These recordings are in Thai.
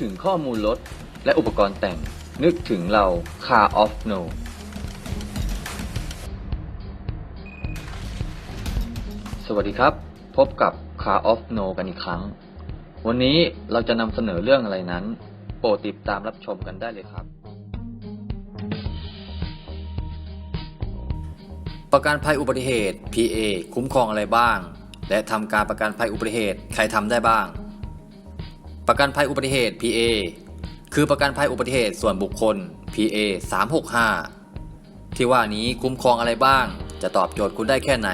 ถึงข้อมูลรถและอุปกรณ์แต่ง นึกถึงเรา Car of No สวัสดีครับ พบกับ Car of No กันอีกครั้ง วันนี้เราจะนำเสนอเรื่องอะไรนั้น โปรดติดตามรับชมกันได้เลยครับ ประกันภัยอุบัติเหตุ PA คุ้มครองอะไรบ้าง และทำการประกันภัยอุบัติเหตุใครทำได้บ้าง ประกันภัยอุบัติเหตุ PA คือประกันภัยอุบัติเหตุส่วนบุคคล PA 365 ที่ว่านี้คุ้มครองอะไรบ้าง จะตอบโจทย์คุณได้แค่ไหน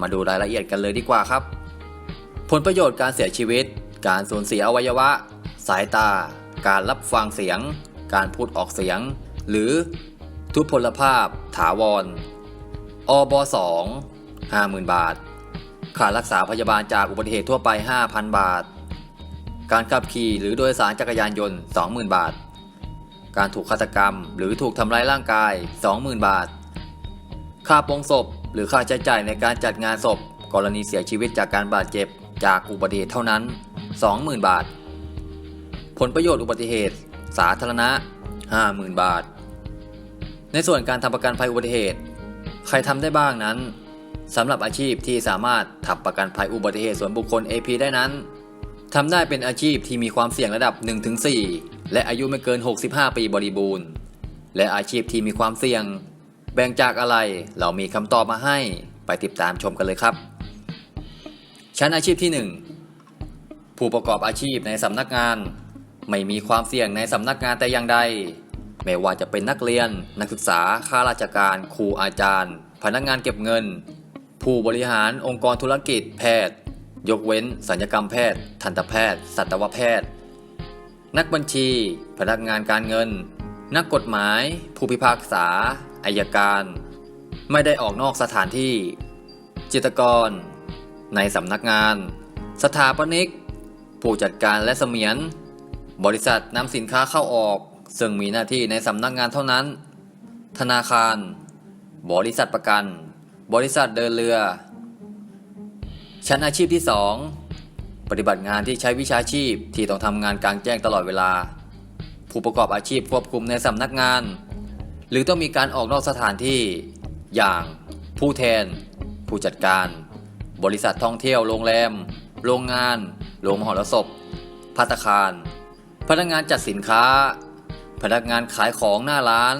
มาดูรายละเอียดกันเลยดีกว่าครับ ผลประโยชน์การเสียชีวิต การสูญเสียอวัยวะ สายตา การรับฟังเสียง การพูดออกเสียง หรือทุพพลภาพ ถาวร อบ2 50,000 บาท ค่ารักษาพยาบาลจากอุบัติเหตุทั่วไป 5,000 บาท การขับขี่หรือโดยสารจักรยานยนต์ 20,000 บาท การถูกฆาตกรรม หรือถูกทำร้ายร่างกาย 20,000 บาท ค่าปงศพ หรือค่าใช้จ่ายในการจัดงานศพ กรณีเสียชีวิตจากการบาดเจ็บ จากอุบัติเหตุเท่านั้น 20,000 บาท ผลประโยชน์อุบัติเหตุ สาธารณะ 50,000 บาท ในส่วนการทำประกันภัยอุบัติเหตุ ใครทำได้บ้างนั้นสำหรับอาชีพที่สามารถทำประกันภัยอุบัติเหตุส่วนบุคคล AP ได้นั้น ทำได้เป็นอาชีพที่มีความเสี่ยงระดับ 1-4 และอายุไม่เกิน 65 ปีบริบูรณ์ และอาชีพที่มีความเสี่ยง แบ่งจากอะไร เรามีคำตอบมาให้ไปติดตามชมกันเลยครับ ชั้นอาชีพที่ 1 ผู้ประกอบอาชีพในสำนักงาน ไม่มีความเสี่ยงในสำนักงานแต่อย่างใด ไม่ว่าจะเป็นนักเรียน นักศึกษาข้าราชการ ครูอาจารย์ พนักงานเก็บเงิน ผู้บริหารองค์กรธุรกิจแพทย์ ยกเว้นสัญญกรรมแพทย์ ทันตแพทย์ สัตวแพทย์ นักบัญชี พนักงานการเงิน นักกฎหมาย ผู้พิพากษาอายการ ไม่ได้ออกนอกสถานที่ จิตกร ในสำนักงาน สถาปนิก ผู้จัดการและเสมียน บริษัทนำสินค้าเข้าออก ซึ่งมีหน้าที่ในสำนักงานเท่านั้น ธนาคาร บริษัทประกัน บริษัทเดินเรือ ชั้นอาชีพที่ 2 ปฏิบัติงานที่ใช้วิชาชีพที่ต้องทำงานกลางแจ้งตลอดเวลา ผู้ประกอบอาชีพควบคุมในสำนักงาน หรือต้องมีการออกนอกสถานที่ อย่าง ผู้แทน ผู้จัดการ บริษัทท่องเที่ยวโรงแรม โรงงาน โรงมหรสพพัตตาคาร พนักงานจัดสินค้า พนักงานขายของหน้าร้าน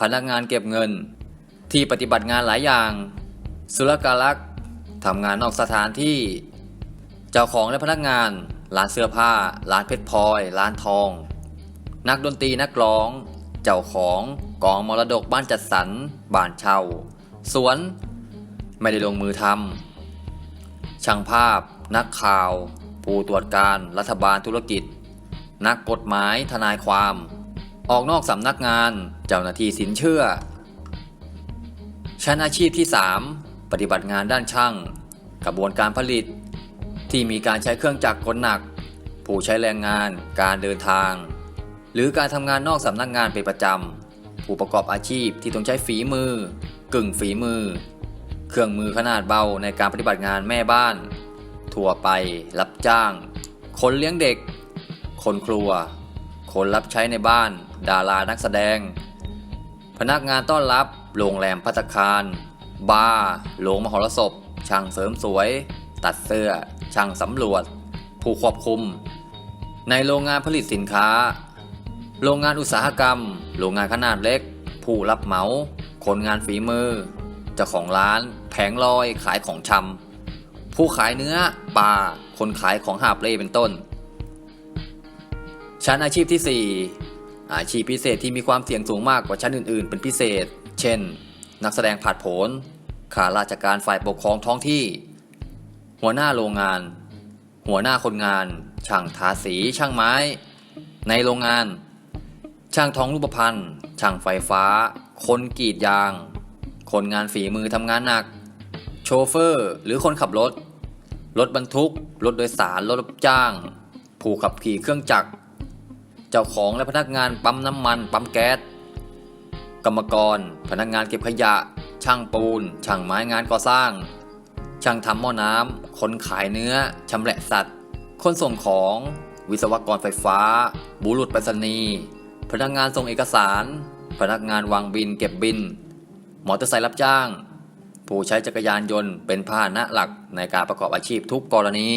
พนักงานเก็บเงิน ที่ปฏิบัติงานหลายอย่างสุรการลักษ ทำงานนอกสถานที่ เจ้าของและพนักงาน ร้านเสื้อผ้า ร้านเพชรพลอย ร้านทอง นักดนตรีนักร้อง เจ้าของกองมรดกบ้านจัดสรร บ้านเช่า สวน ไม่ได้ลงมือทำ ช่างภาพ นักข่าว ผู้ตรวจการ รัฐบาลธุรกิจ นักกฎหมาย ทนายความ ออกนอกสำนักงาน เจ้าหน้าที่สินเชื่อ ชั้นอาชีพที่ 3 ปฏิบัติงานด้านช่าง กระบวนการผลิต ที่มีการใช้เครื่องจักรกลหนัก ผู้ใช้แรงงาน การเดินทาง หรือการทำงานนอกสำนักงานเป็นประจำผู้ประกอบอาชีพที่ต้องใช้ฝีมือ กึ่งฝีมือ เครื่องมือขนาดเบาในการปฏิบัติงานแม่บ้าน ทั่วไป รับจ้าง คนเลี้ยงเด็ก คนครัว คนรับใช้ในบ้าน ดารานักแสดง พนักงานต้อนรับ โรงแรมพัตคาร บาร์โรงมหรสพ ช่างเสริมสวย ตัดเสื้อ ช่างสำรวจ ผู้ควบคุม ในโรงงานผลิตสินค้า โรงงานอุตสาหกรรม โรงงานขนาดเล็ก ผู้รับเหมา คนงานฝีมือ เจ้าของร้าน แผงลอยขายของชำผู้ขายเนื้อปลาคนขายของหาบเล่เป็นต้น ชั้นอาชีพที่ 4 อาชีพพิเศษที่มีความเสี่ยงสูงมากกว่าชั้นอื่น ๆ เป็นพิเศษ เช่น นักแสดงผาดผนข้าราชการฝ่ายปกครองท้องที่ หัวหน้าโรงงาน หัวหน้าคนงาน ช่างทาสี ช่างไม้ ในโรงงาน ช่างท้องรูปพรรณช่างไฟฟ้า คนกรีดยาง คนงานฝีมือทำงานหนัก โชเฟอร์ หรือคนขับรถ รถบรรทุก รถโดยสาร รถรับจ้าง ผู้ขับขี่เครื่องจักร เจ้าของและพนักงานปั๊มน้ำมัน ปั๊มแก๊ส กรรมกร พนักงานเก็บขยะ ช่างปูน ช่างไม้งานก่อสร้าง ช่างทำหม้อน้ำคนขายเนื้อชำแหละสัตว์ คนส่งของ วิศวกรไฟฟ้า บุรุษไปรษณีย์พนักงานส่งเอกสาร พนักงานวางบินเก็บบินมอเตอร์ไซค์รับจ้าง ผู้ใช้จักรยานยนต์เป็นพาหนะหลักในการประกอบอาชีพทุกกรณี